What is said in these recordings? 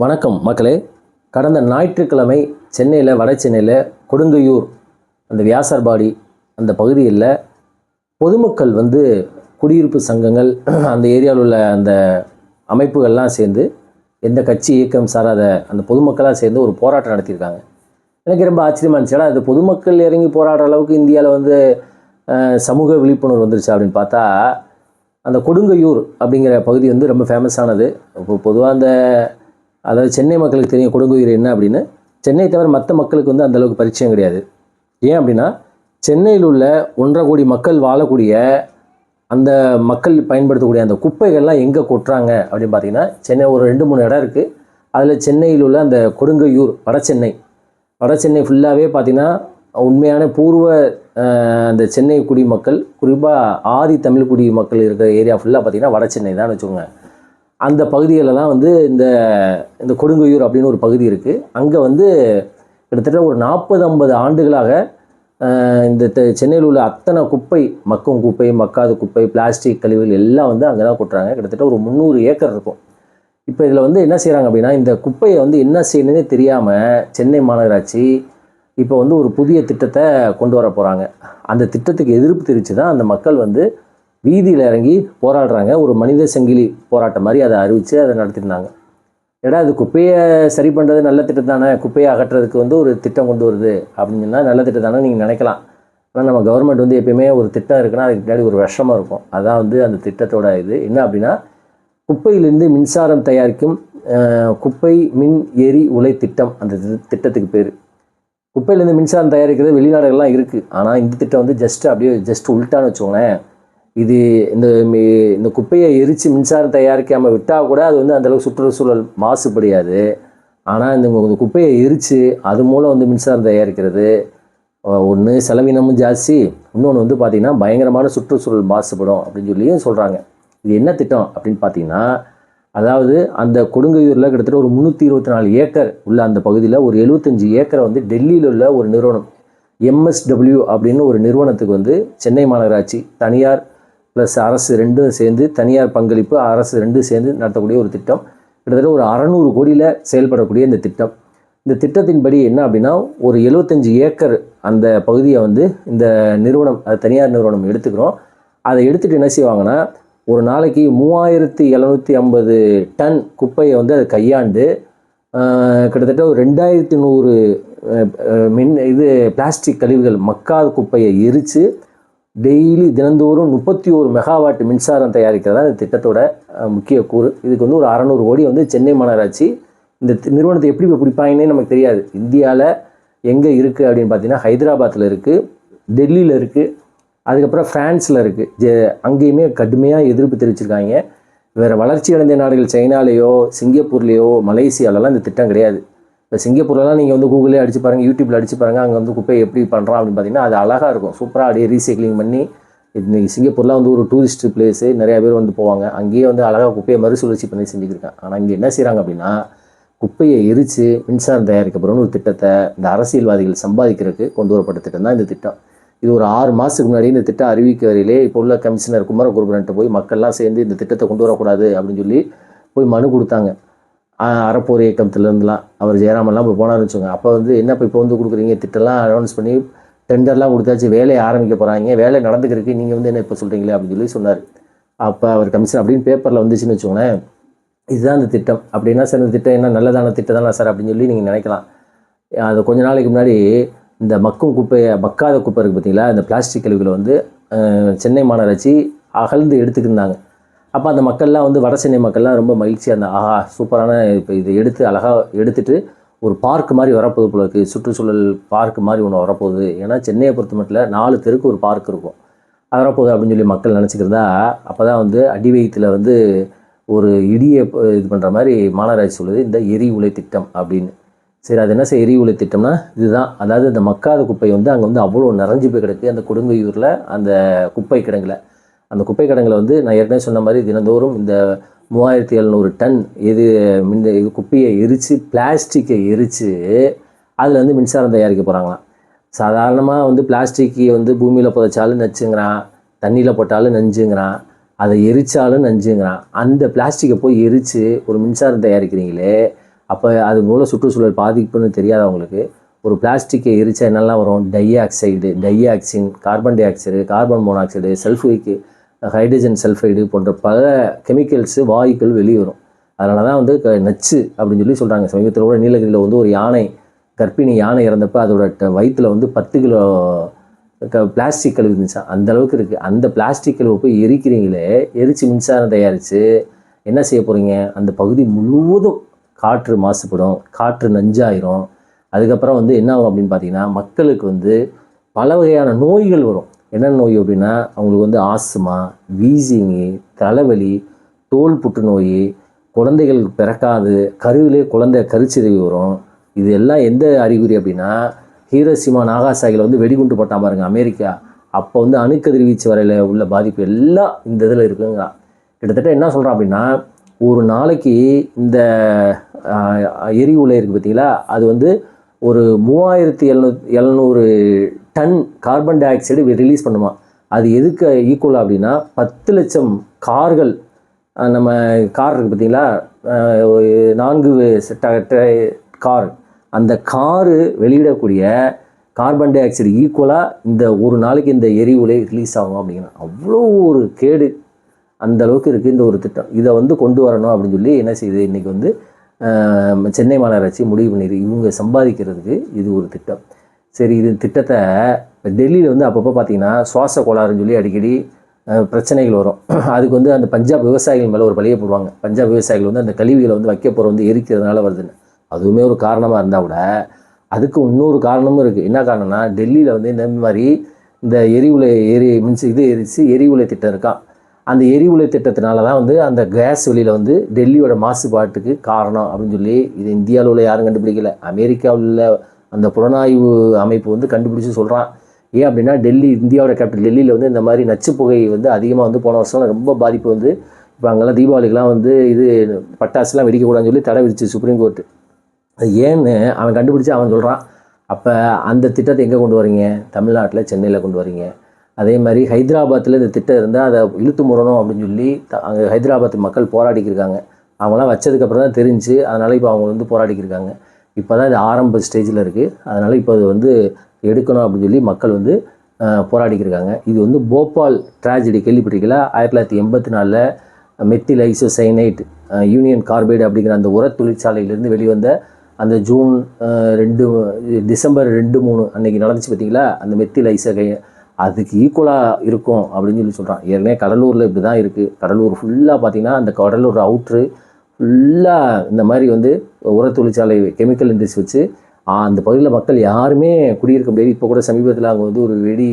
வணக்கம் மக்களே. கடந்த ஞாயிற்றுக்கிழமை சென்னையில் வட சென்னையில் கொடுங்கையூர் அந்த வியாசர்பாடி அந்த பகுதியில் பொதுமக்கள் வந்து குடியிருப்பு சங்கங்கள் அந்த ஏரியாவில் உள்ள அந்த அமைப்புகள்லாம் சேர்ந்து எந்த கட்சி இயக்கம் சாராத அந்த பொதுமக்களாக சேர்ந்து ஒரு போராட்டம் நடத்தியிருக்காங்க. எனக்கு ரொம்ப ஆச்சரியமா இருந்துச்சு. ஏன்னா அது பொதுமக்கள் இறங்கி போராடுற அளவுக்கு இந்தியாவில் வந்து சமூக விழிப்புணர்வு வந்துருச்சு அப்படின்னு பார்த்தா அந்த கொடுங்கையூர் அப்படிங்கிற பகுதி வந்து ரொம்ப ஃபேமஸானது இப்போ பொதுவாக அந்த அதாவது சென்னை மக்களுக்கு தெரியும் கொடுங்குயிர் என்ன அப்படின்னு. சென்னை தவிர மற்ற மக்களுக்கு வந்து அந்தளவுக்கு பரிச்சயம் கிடையாது. ஏன் அப்படின்னா சென்னையில் உள்ள ஒன்றரை கோடி மக்கள் வாழக்கூடிய அந்த மக்கள் பயன்படுத்தக்கூடிய அந்த குப்பைகள்லாம் எங்கே கொட்டுறாங்க அப்படின்னு பார்த்தீங்கன்னா சென்னை ஒரு ரெண்டு மூணு இடம் இருக்குது அதில் சென்னையில் உள்ள அந்த கொடுங்கையூர் வட சென்னை. வட சென்னை ஃபுல்லாகவே பார்த்திங்கன்னா உண்மையான பூர்வ அந்த சென்னை குடிமக்கள் குறிப்பாக ஆதி தமிழ் குடி மக்கள் இருக்கிற ஏரியா ஃபுல்லாக பார்த்தீங்கன்னா வட சென்னை தான் வச்சுக்கோங்க. அந்த பகுதியிலலாம் வந்து இந்த இந்த கொடுங்கையூர் அப்படின்னு ஒரு பகுதி இருக்குது அங்கே வந்து கிட்டத்தட்ட ஒரு நாற்பது ஐம்பது ஆண்டுகளாக இந்த சென்னையில் உள்ள அத்தனை குப்பை மக்கும் குப்பை மக்காத குப்பை பிளாஸ்டிக் கழிவுகள் எல்லாம் வந்து அங்கே தான் கொட்டுறாங்க. கிட்டத்தட்ட ஒரு முந்நூறு ஏக்கர் இருக்கும். இப்போ இதில் வந்து என்ன செய்கிறாங்க அப்படின்னா இந்த குப்பையை வந்து என்ன செய்யணுன்னே தெரியாமல் சென்னை மாநகராட்சி இப்போ வந்து ஒரு புதிய திட்டத்தை கொண்டு வர போகிறாங்க அந்த திட்டத்துக்கு எதிர்ப்பு தெரிவித்து தான் அந்த மக்கள் வந்து வீதியில் இறங்கி போராடுறாங்க. ஒரு மனித சங்கிலி போராட்டம் மாதிரி அதை அறிவித்து அதை நடத்திருந்தாங்க. ஏடா அது குப்பையை சரி பண்ணுறது நல்ல திட்டம் தானே? குப்பையை அகற்றுறதுக்கு வந்து ஒரு திட்டம் கொண்டு வருது அப்படின்னு சொன்னால் நல்ல திட்டம் தானே நீங்கள் நினைக்கலாம். ஆனால் நம்ம கவர்மெண்ட் வந்து எப்பயுமே ஒரு திட்டம் இருக்குன்னா அதுக்கு பின்னாடி ஒரு விஷமாக இருக்கும். அதான் வந்து அந்த திட்டத்தோட இது. என்ன அப்படின்னா குப்பையிலிருந்து மின்சாரம் தயாரிக்கும் குப்பை மின் எரி உலை திட்டம். அந்த திட்டத்துக்கு பேர். குப்பையிலேருந்து மின்சாரம் தயாரிக்கிறது வெளிநாடுகள்லாம் இருக்குது ஆனால் இந்த திட்டம் வந்து ஜஸ்ட் அப்படியே ஜஸ்ட் உள்டான்னு வச்சுக்கோங்களேன். இது இந்த இந்த குப்பையை எரித்து மின்சாரம் தயாரிக்காமல் விட்டால் கூட அது வந்து அந்தளவுக்கு சுற்றுச்சூழல் மாசுபடியாது. ஆனால் இந்த இந்த குப்பையை எரித்து அது மூலம் வந்து மின்சாரம் தயாரிக்கிறது ஒன்று செலவினமும் ஜாஸ்தி இன்னொன்று வந்து பார்த்திங்கன்னா பயங்கரமான சுற்றுச்சூழல் மாசுபடும் அப்படின்னு சொல்லியும் சொல்கிறாங்க இது என்ன திட்டம் அப்படின்னு பார்த்தீங்கன்னா அதாவது அந்த கொடுங்கையூரில் கிட்டத்தட்ட ஒரு முந்நூற்றி இருபத்தி நாலு ஏக்கர் உள்ள அந்த பகுதியில் ஒரு எழுபத்தஞ்சு ஏக்கரை வந்து டெல்லியில் உள்ள ஒரு நிறுவனம் எம்எஸ்டபிள்யூ அப்படின்னு ஒரு நிறுவனத்துக்கு வந்து சென்னை மாநகராட்சி தனியார் ப்ளஸ் அரசு ரெண்டும் சேர்ந்து தனியார் பங்களிப்பு அரசு ரெண்டும் சேர்ந்து நடத்தக்கூடிய ஒரு திட்டம். கிட்டத்தட்ட ஒரு அறநூறு கோடியில் செயல்படக்கூடிய இந்த திட்டம். இந்த திட்டத்தின்படி என்ன அப்படின்னா ஒரு எழுபத்தஞ்சு ஏக்கர் அந்த பகுதியை வந்து இந்த நிறுவனம் அது தனியார் நிறுவனம் எடுத்துக்கிறோம். அதை எடுத்துகிட்டு என்ன செய்வாங்கன்னா ஒரு நாளைக்கு மூவாயிரத்தி எழுநூற்றி ஐம்பது டன் குப்பையை வந்து அதை கையாண்டு கிட்டத்தட்ட ஒரு ரெண்டாயிரத்தி நூறு மின் இது பிளாஸ்டிக் கழிவுகள் மக்காத குப்பையை எரித்து டெய்லி தினந்தோறும் முப்பத்தி ஒரு மெகாவாட் மின்சாரம் தயாரிக்கிறதா இந்த திட்டத்தோட முக்கிய கூறு. இதுக்கு வந்து ஒரு அறநூறு கோடி வந்து சென்னை மாநகராட்சி இந்த நிறுவனத்தை எப்படி இப்போ பிடிப்பாங்கன்னே நமக்கு தெரியாது. இந்தியாவில் எங்கே இருக்குது அப்படின்னு பார்த்தீங்கன்னா ஹைதராபாத்தில் இருக்குது டெல்லியில் இருக்குது அதுக்கப்புறம் ஃப்ரான்ஸில் இருக்குது ஜெ அங்கேயுமே கடுமையாக எதிர்ப்பு தெரிவிச்சிருக்காங்க. வேறு வளர்ச்சி அடைந்த நாடுகள் சைனாலேயோ சிங்கப்பூர்லேயோ மலேசியாலலாம் இந்த திட்டம் கிடையாது. இப்போ சிங்கப்பூர்லாம் நீங்கள் வந்து கூகுளே அடிச்சு பாருங்கள் யூடியூப்பில் அடிச்சு பாருங்கள் அங்கே வந்து குப்பையை எப்படி பண்ணுறான் அப்படின்னு பார்த்தீங்கன்னா அது அழகாக இருக்கும். சூப்பராக அப்படியே ரீசைக்ளிங் பண்ணி இன்னைக்கு சிங்கப்பூர்லாம் வந்து ஒரு டூரிஸ்ட் பிளேஸு நிறையா பேர் வந்து போவாங்க. அங்கேயே வந்து அழகாக குப்பையை மறுசுழற்சி பண்ணி செஞ்சுக்கிருக்காங்க. ஆனால் இங்கே என்ன செய்கிறாங்க அப்படின்னா குப்பையை எரித்து மின்சாரம் தயாரிக்கப்படும்னு ஒரு திட்டத்தை இந்த அரசியல்வாதிகள் சம்பாதிக்கிறதுக்கு கொண்டு வரப்பட்ட திட்டம் தான் இந்த திட்டம். இது ஒரு ஆறு மாதத்துக்கு முன்னாடி இந்த திட்டம் அறிவிக்க வரையிலே இப்போ உள்ள கமிஷனர் குமரகுருபரன்ட்ட போய் மக்கள்லாம் சேர்ந்து இந்த திட்டத்தை கொண்டு வரக்கூடாது அப்படின்னு சொல்லி போய் மனு கொடுத்தாங்க. அறப்போர் இயக்கத்துலேருந்துலாம் அவர் ஜெயராமெல்லாம் இப்போ போனார்னு வச்சுக்கோங்க. அப்போ வந்து என்ன இப்போ இப்போ வந்து கொடுக்குறீங்க? திட்டம்லாம் அனௌன்ஸ் பண்ணி டெண்டர்லாம் கொடுத்தாச்சு வேலையை ஆரம்பிக்க போகிறாங்க வேலை நடந்துக்கிறதுக்கு நீங்கள் வந்து என்ன இப்போ சொல்கிறீங்களே அப்படின்னு சொல்லி சொன்னார். அப்போ அவர் கமிஷன் அப்படின்னு பேப்பரில் வந்துச்சுன்னு வச்சுக்கோங்களேன். இதுதான் அந்த திட்டம். அப்படின்னா சார் இந்த திட்டம் என்ன? நல்லதான திட்டம் தானே சார் அப்படின்னு சொல்லி நீங்கள் நினைக்கலாம். அது கொஞ்ச நாளைக்கு முன்னாடி இந்த மக்கும் குப்பையை மக்காத குப்பை இருக்குது பார்த்தீங்களா இந்த பிளாஸ்டிக் கழிவுகளை வந்து சென்னை மாநகராட்சி அகழ்ந்து எடுத்துக்கிருந்தாங்க அப்போ அந்த மக்கள்லாம் வந்து வட சென்னை மக்கள்லாம் ரொம்ப மகிழ்ச்சியாக அந்த ஆஹா சூப்பரான இப்போ இதை எடுத்து அழகாக எடுத்துகிட்டு ஒரு பார்க் மாதிரி வரப்போகுது போல இருக்குது சுற்றுச்சூழல் பார்க் மாதிரி ஒன்று வரப்போகுது. ஏன்னா சென்னையை பொறுத்த மட்டும் நாலு தெருக்கு ஒரு பார்க் இருக்கும். அது வரப்போகுது அப்படின்னு சொல்லி மக்கள் நினச்சிக்கிறதா அப்போ தான் வந்து அடி வந்து ஒரு இடியை இது பண்ணுற மாதிரி மாநகராட்சி சொல்லுது இந்த எரி உலை திட்டம் அப்படின்னு. சரி அது என்ன செய்ய எரி உலை திட்டம்னா இதுதான். அதாவது இந்த மக்காத குப்பை வந்து அங்கே வந்து அவ்வளோ நிறைஞ்சு போய் கிடக்கு. அந்த கொடுங்கையூரில் அந்த குப்பை கிடங்கலை. அந்த குப்பை கிடங்குல வந்து நான் ஏற்கனவே சொன்ன மாதிரி தினந்தோறும் இந்த மூவாயிரத்தி எழுநூறு டன் இது மின் இது குப்பையை எரித்து பிளாஸ்டிக்கை எரித்து அதில் வந்து மின்சாரம் தயாரிக்க போகிறாங்களாம் சாதாரணமாக வந்து பிளாஸ்டிக்கை வந்து பூமியில் புதைச்சாலும் நச்சுங்கிறான் தண்ணியில் போட்டாலும் நஞ்சுங்கிறான் அதை எரிச்சாலும் நஞ்சுங்கிறான். அந்த பிளாஸ்டிக்கை போய் எரித்து ஒரு மின்சாரம் தயாரிக்கிறீங்களே அப்போ அது மூலம் சுற்றுச்சூழல் பாதிப்புன்னு தெரியாதவங்களுக்கு ஒரு பிளாஸ்டிக்கை எரித்தா என்னெல்லாம் வரும்? Dioxide dioxin carbon dioxide carbon monoxide sulphuric hydrogen sulphide போன்ற பல கெமிக்கல்ஸு வாயுக்கள் வெளியே வரும் அதனால தான் வந்து க- நச்சு அப்படின்னு சொல்லி சொல்கிறாங்க சமீபத்தில் கூட நீலகிரியில் வந்து ஒரு யானை கர்ப்பிணி யானை இறந்தப்போ அதோட ட- வந்து பத்து கிலோ க பிளாஸ்டிக் கழிவு இருந்துச்சா. அந்த அளவுக்கு இருக்குது அந்த பிளாஸ்டிக் கழிவை போய் எரிக்கிறீங்களே எரித்து மின்சாரம் தயாரித்து என்ன செய்ய போகிறீங்க அந்த பகுதி முழுவதும் காற்று மாசுபடும் காற்று நஞ்சாயிரும். அதுக்கப்புறம் வந்து என்ன ஆகும் அப்படின்னு பார்த்தீங்கன்னா மக்களுக்கு வந்து பல வகையான நோய்கள் வரும். என்ன நோய் அப்படின்னா அவங்களுக்கு வந்து ஆஸ்துமா வீசிங்கு தலைவலி தோல் புற்றுநோய் குழந்தைகள் பிறக்காது கருவிலே குழந்தை கருச்சிதவி வரும். இது எல்லாம் எந்த அறிகுறி அப்படின்னா ஹீரோசிமா நாகாசாகியில் வந்து வெடிகுண்டு போட்டான் பாருங்க அமெரிக்கா. அப்போ வந்து அணுக்கதிர் வீச்சு வரையில் உள்ள பாதிப்பு எல்லாம் இந்த இதில் இருக்குங்கிறான் கிட்டத்தட்ட என்ன சொல்கிறான் அப்படின்னா ஒரு நாளைக்கு இந்த எரி உலை இருக்குது பார்த்தீங்களா அது வந்து ஒரு மூவாயிரத்தி எழுநூ எழுநூறு ton carbon di oxide release பண்ணுமா? அது எதுக்கு ஈக்குவல் அப்படின்னா பத்து லட்சம் கார்கள் நம்ம கார் இருக்குது பார்த்தீங்களா? ஒரு நான்கு கார் அந்த காரு வெளியிடக்கூடிய கார்பன் டை ஆக்சைடு ஈக்குவலாக இந்த ஒரு நாளைக்கு இந்த எரிவுலை ரிலீஸ் ஆகும் அப்படிங்கன்னா அவ்வளோ ஒரு கேடு. அந்த அளவுக்கு இருக்குது இந்த ஒரு திட்டம். இதை வந்து கொண்டு வரணும் அப்படின்னு சொல்லி என்ன செய்யுது? இன்றைக்கி வந்து சென்னை மாநகராட்சி முடிவு பண்ணிடு இவங்க சம்பாதிக்கிறதுக்கு இது ஒரு திட்டம். சரி இது திட்டத்தை டெல்லியில் வந்து அப்பப்போ பார்த்தீங்கன்னா சுவாச கோளாறுன்னு சொல்லி அடிக்கடி பிரச்சனைகள் வரும். அதுக்கு வந்து அந்த பஞ்சாப் விவசாயிகள் மேலே ஒரு பழிய போடுவாங்க. பஞ்சாப் விவசாயிகள் வந்து அந்த கழிவுகளை வந்து வைக்க போகிற வந்து எரிக்கிறதுனால வருதுன்னு. அதுவுமே ஒரு காரணமாக இருந்தால் கூட அதுக்கு இன்னொரு காரணமும் இருக்குது என்ன காரணம்னா டெல்லியில் வந்து இந்த மாதிரி இந்த எரிவுலை எரி மின்சு இது எரிச்சு எரிவுலை திட்டம் இருக்கான் அந்த எரிவுலை திட்டத்தினால தான் வந்து அந்த கேஸ் வெளியில் வந்து டெல்லியோட மாசுபாட்டுக்கு காரணம் அப்படின்னு சொல்லி இது இந்தியாவில் உள்ள யாரும் கண்டுபிடிக்கல. அமெரிக்காவில் உள்ள அந்த புலனாய்வு அமைப்பு வந்து கண்டுபிடிச்சி சொல்கிறான் ஏன் அப்படின்னா டெல்லி இந்தியாவோட கேபிட்டல் டெல்லியில் வந்து இந்த மாதிரி நச்சு புகை வந்து அதிகமாக வந்து போன வருஷம் ரொம்ப பாதிப்பு வந்து இப்போ அங்கெல்லாம் தீபாவளிக்கெலாம் வந்து இது பட்டாசுலாம் வெடிக்கக்கூடாதுன்னு சொல்லி தடை விதிச்சு சுப்ரீம் கோர்ட்டு அது ஏன்னு அவன் கண்டுபிடிச்சி அவன் சொல்கிறான் அப்போ அந்த திட்டத்தை எங்கே கொண்டு வரீங்க? தமிழ்நாட்டில் சென்னையில் கொண்டு வரீங்க. அதே மாதிரி ஹைதராபாத்தில் இந்த திட்டம் இருந்தால் அதை இழுத்து முடணும் அப்படின்னு சொல்லி த- அங்கே ஹைதராபாத் மக்கள் போராடிக்கிருக்காங்க. அவங்களாம் வச்சதுக்கப்புறம் தான் தெரிஞ்சு அதனால் இப்போ அவங்க வந்து போராடிக்கிருக்காங்க. இப்போ தான் இது ஆரம்ப ஸ்டேஜில் இருக்குது அதனால் இப்போ அது வந்து எடுக்கணும் அப்படின்னு சொல்லி மக்கள் வந்து போராடிக்கிருக்காங்க இது வந்து போபால் ட்ராஜடி கேள்விப்பட்டிருக்கீங்களா? ஆயிரத்தி தொள்ளாயிரத்தி எண்பத்தி நாலில் மெத்தில் ஐசோசைனைட் யூனியன் கார்பைடு அப்படிங்கிற அந்த உர தொழிற்சாலையிலேருந்து வெளிவந்த அந்த ஜூன் ரெண்டு டிசம்பர் ரெண்டு மூணு அன்றைக்கி நடந்துச்சு பார்த்தீங்களா? அந்த மெத்தில் ஐசகை அதுக்கு ஈக்குவலாக இருக்கும் அப்படின்னு சொல்லி சொல்கிறான் ஏற்கனவே கடலூரில் இப்படி தான் இருக்குது கடலூர் ஃபுல்லாக பார்த்தீங்கன்னா அந்த கடலூர் அவுட்ரு ஃபுல்லாக இந்த மாதிரி வந்து உர தொழிற்சாலை கெமிக்கல் இண்டஸ்ட்ரி வச்சு அந்த பகுதியில் மக்கள் யாருமே குடியிருக்க முடியாது. இப்போ கூட சமீபத்தில் அங்கே வந்து ஒரு வெடி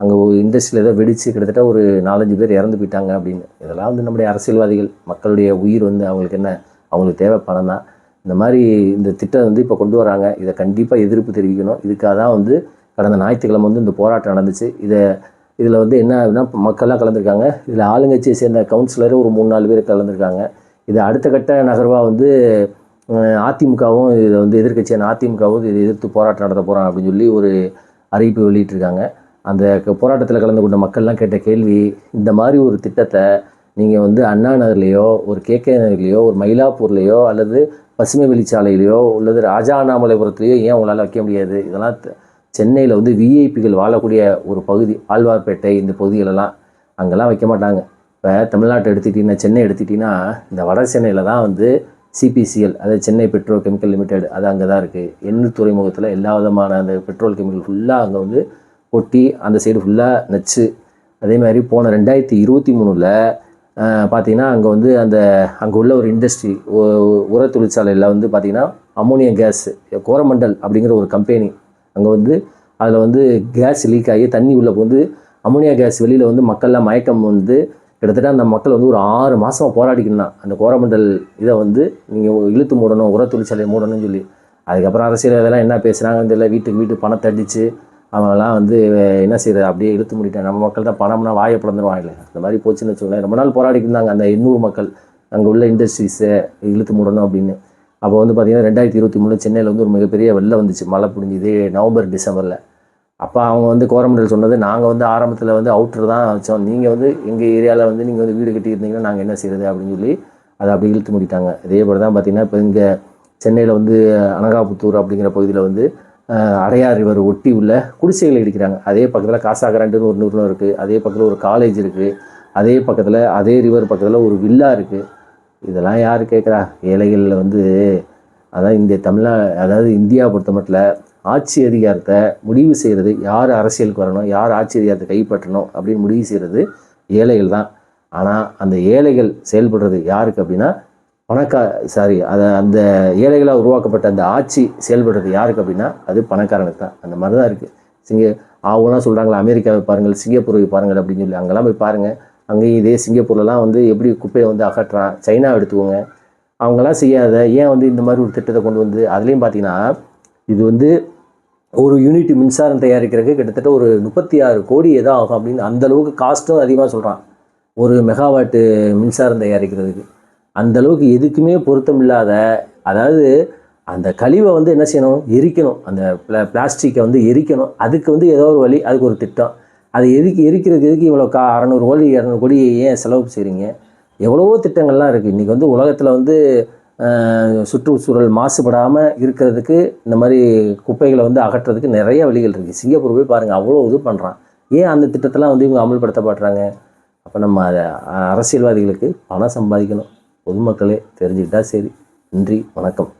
அங்கே ஒரு இண்டஸ்ட்ரியில் ஏதோ வெடித்து கிட்டத்தட்ட ஒரு நாலஞ்சு பேர் இறந்து போயிட்டாங்க அப்படின்னு. இதெல்லாம் வந்து நம்முடைய அரசியல்வாதிகள் மக்களுடைய உயிர் வந்து அவங்களுக்கு என்ன அவங்களுக்கு தேவை பணம் தான். இந்த மாதிரி இந்த திட்டம் வந்து இப்போ கொண்டு வராங்க. இதை கண்டிப்பாக எதிர்ப்பு தெரிவிக்கணும். இதுக்காக தான் வந்து கடந்த ஞாயிற்றுக்கிழமை வந்து இந்த போராட்டம் நடந்துச்சு. இதை இதில் வந்து என்ன ஆகுதுன்னா மக்கள்லாம் கலந்துருக்காங்க. இதில் ஆளுங்கட்சியை சேர்ந்த கவுன்சிலரும் ஒரு மூணு நாலு பேர் கலந்துருக்காங்க. இது அடுத்த கட்ட நகர்வாக வந்து அதிமுகவும் இதை வந்து எதிர்க்கட்சியான அதிமுகவும் இதை எதிர்த்து போராட்டம் நடத்த போகிறாங்க அப்படின்னு சொல்லி ஒரு அறிவிப்பு வெளியிட்டிருக்காங்க. அந்த போராட்டத்தில் கலந்து கொண்ட மக்கள்லாம் கேட்ட கேள்வி இந்த மாதிரி ஒரு திட்டத்தை நீங்கள் வந்து அண்ணா நகர்லேயோ ஒரு கேகே நகர்லேயோ ஒரு மயிலாப்பூர்லேயோ அல்லது பசுமை வெளிச்சாலையிலையோ அல்லது ராஜா அண்ணாமலைபுரத்துலையோ ஏன் உங்களால் வைக்க முடியாது? இதெல்லாம் சென்னையில் வந்து விஐபிகள் வாழக்கூடிய ஒரு பகுதி ஆழ்வார்பேட்டை இந்த பகுதிகளெல்லாம் அங்கெல்லாம் வைக்க மாட்டாங்க. இப்போ தமிழ்நாட்டை எடுத்துக்கிட்டிங்கன்னா சென்னை எடுத்துக்கிட்டிங்கன்னா இந்த வட சென்னையில் தான் வந்து சிபிசிஎல் அதாவது சென்னை பெட்ரோல் கெமிக்கல் லிமிடெட் அது அங்கே தான் இருக்குது எண்ணூர் துறைமுகத்தில் எல்லா விதமான அந்த பெட்ரோல் கெமிக்கல் ஃபுல்லாக அங்கே வந்து ஒட்டி அந்த சைடு ஃபுல்லாக நச்சு. அதே மாதிரி போன ரெண்டாயிரத்தி இருபத்தி மூணில் பார்த்தீங்கன்னா அங்கே வந்து அந்த அங்கே உள்ள ஒரு இண்டஸ்ட்ரி உர தொழிற்சாலையில் வந்து பார்த்திங்கன்னா அமோனியா கேஸ் கோரமண்டல் அப்படிங்கிற ஒரு கம்பெனி அங்கே வந்து அதில் வந்து கேஸ் லீக் ஆகி தண்ணி உள்ள வந்து அம்மோனியா கேஸ் வெளியில் வந்து மக்கள்லாம் மயக்கம் வந்து கிட்டத்தட்ட அந்த மக்கள் வந்து ஒரு ஆறு மாதம் போராடிக்கணும்னா அந்த கோரமண்டல் இதை வந்து நீங்கள் இழுத்து மூடணும் உர தொழிற்சாலையை மூடணும்னு சொல்லி. அதுக்கப்புறம் அரசியல் இதெல்லாம் என்ன பேசுகிறாங்கன்னு தெரியல வீட்டுக்கு வீட்டு பணத்தை அடித்து அவங்கெல்லாம் வந்து என்ன செய்யறது அப்படியே இழுத்து முடிட்டாங்க. நம்ம மக்கள் தான் பணம்னா வாயை பிளந்துருவாங்க இல்லை அந்த மாதிரி போச்சுன்னு வச்சுக்கோங்களேன். ரொம்ப நாள் போராடிக்கிருந்தாங்க அந்த எண்ணூறு மக்கள் அங்கே உள்ள இண்டஸ்ட்ரீஸை இழுத்து மூடணும் அப்படின்னு. அப்போ வந்து பார்த்தீங்கன்னா ரெண்டாயிரத்தி இருபத்தி மூணு சென்னையில் வந்து ஒரு மிகப்பெரிய வெள்ளம் வந்துச்சு. மழை பிடிஞ்சுது நவம்பர் டிசம்பரில். அப்போ அவங்க வந்து கோரமண்டல் சொன்னது நாங்கள் வந்து ஆரம்பத்தில் வந்து அவுட்ரு தான் வச்சோம். நீங்கள் வந்து எங்கள் ஏரியாவில் வந்து நீங்கள் வந்து வீடு கட்டியிருந்தீங்கன்னா நாங்கள் என்ன செய்யறது அப்படின்னு சொல்லி அதை அப்படி இழுத்து முடிட்டாங்க. இதே போல் தான் பார்த்தீங்கன்னா இப்போ இங்கே சென்னையில் வந்து அனகாபுத்தூர் அப்படிங்கிற பகுதியில் வந்து அடையார் ரிவர் ஒட்டி உள்ள குடிசைகளை இடிக்கிறாங்க. அதே பக்கத்தில் காசாகரண்டுன்னு ஒரு நிறுவனம் இருக்குது அதே பக்கத்தில் ஒரு காலேஜ் இருக்குது அதே பக்கத்தில் அதே ரிவர் பக்கத்தில் ஒரு வில்லா இருக்குது இதெல்லாம் யார் கேட்குறா ஏழைகளில் வந்து அதான் இந்த தமிழ்நா அதாவது இந்தியா பொறுத்த மட்டும் ஆட்சி அதிகாரத்தை முடிவு செய்கிறது யார் அரசியலுக்கு வரணும் யார் ஆட்சி அதிகாரத்தை கைப்பற்றணும் அப்படின்னு முடிவு செய்கிறது ஏழைகள் தான். ஆனால் அந்த ஏழைகள் செயல்படுறது யாருக்கு அப்படின்னா பணக்கா சாரி அதை அந்த ஏழைகளாக உருவாக்கப்பட்ட அந்த ஆட்சி செயல்படுறது யாருக்கு அப்படின்னா அது பணக்காரனுக்கு தான். அந்த மாதிரி தான் இருக்குது சிங்க அவங்களாம் சொல்கிறாங்களா அமெரிக்காவை பாருங்கள் சிங்கப்பூரை பாருங்கள் அப்படின்னு சொல்லி அங்கெல்லாம் போய் பாருங்கள் அங்கேயும் இதே சிங்கப்பூர்லலாம் வந்து எப்படி குப்பையை வந்து அகற்றான் சைனா எடுத்துக்கோங்க. அவங்கெல்லாம் செய்யாத ஏன் வந்து இந்த மாதிரி ஒரு திட்டத்தை கொண்டு வந்து அதுலேயும் பார்த்தீங்கன்னா இது வந்து ஒரு யூனிட் மின்சாரம் தயாரிக்கிறதுக்கு கிட்டத்தட்ட ஒரு முப்பத்தி ஆறு கோடி ஏதோ ஆகும் அப்படின்னு அந்தளவுக்கு காஸ்ட்டும் அதிகமாக சொல்கிறான் ஒரு மெகாவாட்டு மின்சாரம் தயாரிக்கிறதுக்கு. அந்த அளவுக்கு எதுக்குமே பொருத்தம் இல்லாத அதாவது அந்த கழிவை வந்து என்ன செய்யணும்? எரிக்கணும். அந்த பிளா பிளாஸ்டிக்கை வந்து எரிக்கணும். அதுக்கு வந்து ஏதோ ஒரு வழி அதுக்கு ஒரு திட்டம். அதை எதுக்கு எரிக்கிறதுக்கு எதுக்கு இவ்வளோ கா அறநூறு கோடி இரநூறு கோடி ஏன் செலவு செய்கிறீங்க எவ்வளவோ திட்டங்கள்லாம் இருக்குது இன்றைக்கி வந்து உலகத்தில் வந்து சுற்றுச்சூழல் மாசுபடாமல் இருக்கிறதுக்கு இந்த மாதிரி குப்பைகளை வந்து அகற்றுறதுக்கு நிறைய வழிகள் இருக்குது சிங்கப்பூர் போய் பாருங்கள் அவ்வளோ இது பண்ணுறான் ஏன் அந்த திட்டத்தெல்லாம் வந்து இவங்க அமல்படுத்தப்படுறாங்க? அப்போ நம்ம அதை அரசியல்வாதிகளுக்கு பணம் சம்பாதிக்கணும். பொதுமக்களே தெரிஞ்சுக்கிட்டா சரி. நன்றி வணக்கம்.